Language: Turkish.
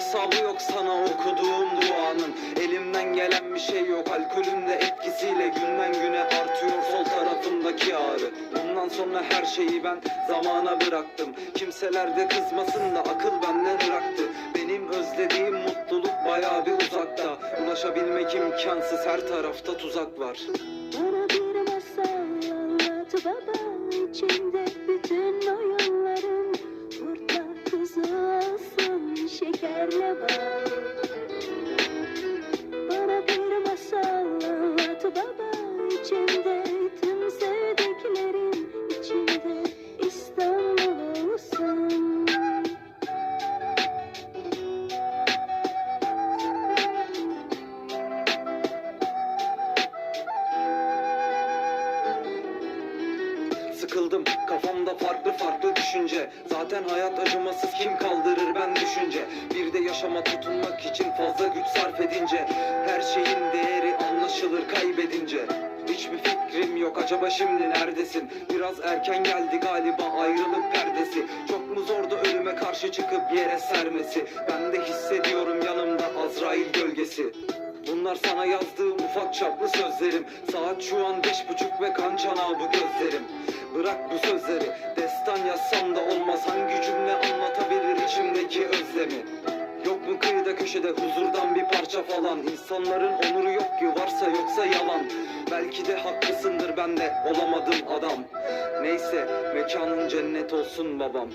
hesabı yok sana okuduğum duanın. Elimden gelen bir şey yok alkolün de etkisiyle Günden güne artıyor sol tarafımdaki ağrı. Bundan sonra her şeyi ben zamana bıraktım. Kimseler de kızmasın da akıl benden ıraktı Benim özlediğim mutluluk bayağı bir uzakta. Ulaşabilmek imkansız her tarafta tuzak var above. Sıkıldım. Kafamda farklı farklı düşünce. Zaten hayat acımasız kim kaldırır ben düşünce. Bir de yaşama tutunmak için fazla güç sarf edince. Her şeyin değeri anlaşılır kaybedince. Hiçbir fikrim yok. Acaba şimdi neredesin? Biraz erken geldi galiba ayrılık perdesi. Çok mu zordu ölüme karşı çıkıp yere sermesi? Ben de hissediyorum yanımda Azrail gölgesi Bunlar sana yazdığım ufak çaplı sözlerim. Saat şu an beş buçuk ve kan çanağı bu gözlerim. Bırak bu sözleri Destan yazsam da olmaz. Hangi cümle anlatabilir içimdeki özlemi? Yok mu kıyıda köşede huzurdan bir parça falan? İnsanların onuru yok ki varsa yoksa yalan. Belki de haklısındır ben de olamadım adam. Neyse mekanın cennet olsun babam